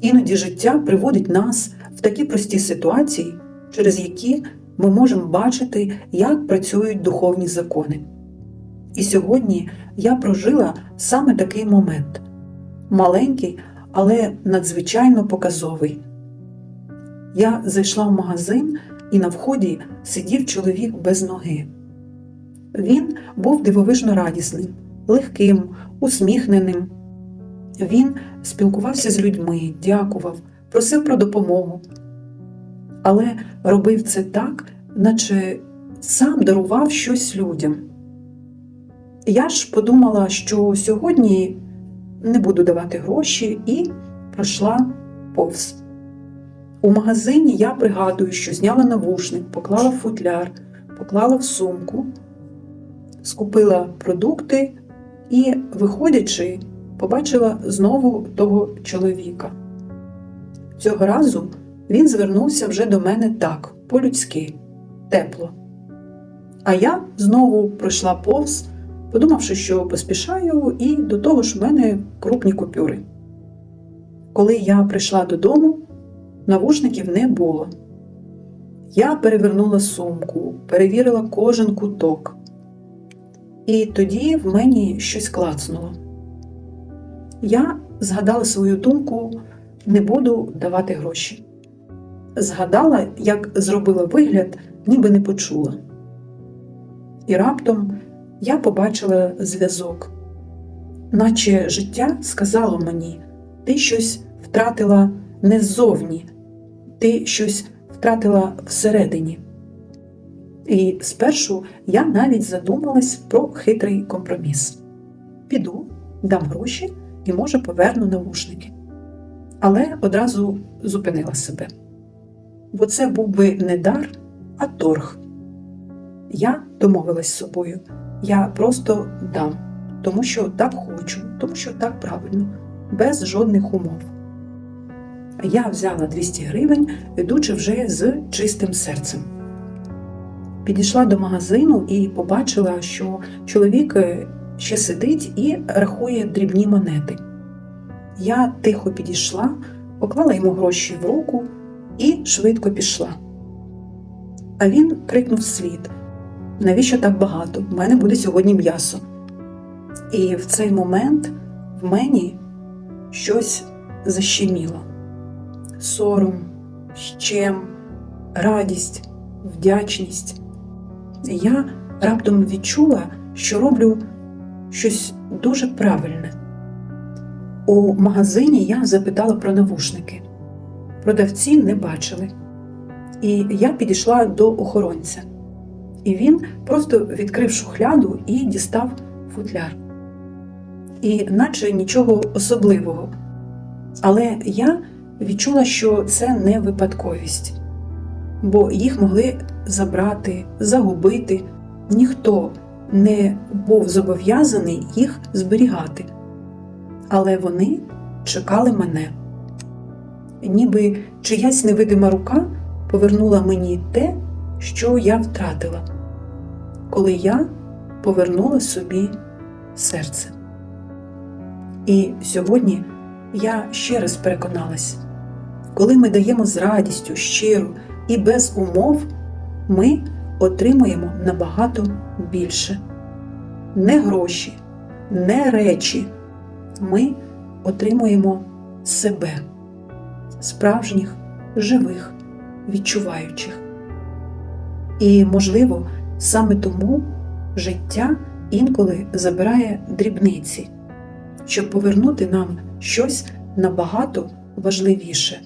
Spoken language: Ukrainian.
Іноді життя приводить нас в такі прості ситуації, через які ми можемо бачити, як працюють духовні закони. І сьогодні я прожила саме такий момент маленький, але надзвичайно показовий. Я зайшла в магазин, і на вході сидів чоловік без ноги. Він був дивовижно радісним, легким, усміхненим. Він спілкувався з людьми, дякував, просив про допомогу. Але робив це так, наче сам дарував щось людям. Я ж подумала, що сьогодні не буду давати гроші, і пройшла повз. У магазині я пригадую, що зняла навушник, поклала в футляр, поклала в сумку, скупила продукти і, виходячи, побачила знову того чоловіка. Цього разу він звернувся вже до мене так, по-людськи, тепло. А я знову пройшла повз, подумавши, що поспішаю, і до того ж в мене крупні купюри. Коли я прийшла додому, навушників не було. Я перевернула сумку, перевірила кожен куток. І тоді в мені щось клацнуло. Я згадала свою думку, не буду давати гроші. Згадала, як зробила вигляд, ніби не почула. І раптом я побачила зв'язок, наче життя сказало мені, ти щось втратила не ззовні, ти щось втратила всередині. І спершу я навіть задумалась про хитрий компроміс. Піду, дам гроші і, може, поверну навушники. Але одразу зупинила себе. Бо це був би не дар, а торг. Я домовилась з собою. Я просто дам, тому що так хочу, тому що так правильно, без жодних умов. Я взяла 200 гривень, йдучи вже з чистим серцем. Підійшла до магазину і побачила, що чоловік е, ще сидить і рахує дрібні монети. Я тихо підійшла, поклала йому гроші в руку і швидко пішла. А він крикнув слід: Навіщо так багато? В мене буде сьогодні м'ясо. І в цей момент в мені щось защеміло сором, щем, радість, вдячність. Я раптом відчула, що роблю щось дуже правильне. У магазині я запитала про навушники. Продавці не бачили. І я підійшла до охоронця. І він просто відкрив шухляду і дістав футляр. І наче нічого особливого. Але я відчула, що це не випадковість, бо їх могли забрати, загубити. Ніхто не був зобов'язаний їх зберігати. Але вони чекали мене. Ніби чиясь невидима рука повернула мені те, що я втратила, коли я повернула собі серце. І сьогодні я ще раз переконалась, коли ми даємо з радістю, щиро і без умов, ми отримуємо набагато більше. Не гроші, не речі. Ми отримуємо себе, справжніх, живих, відчуваючих. І, можливо, саме тому життя інколи забирає дрібниці, щоб повернути нам щось набагато важливіше.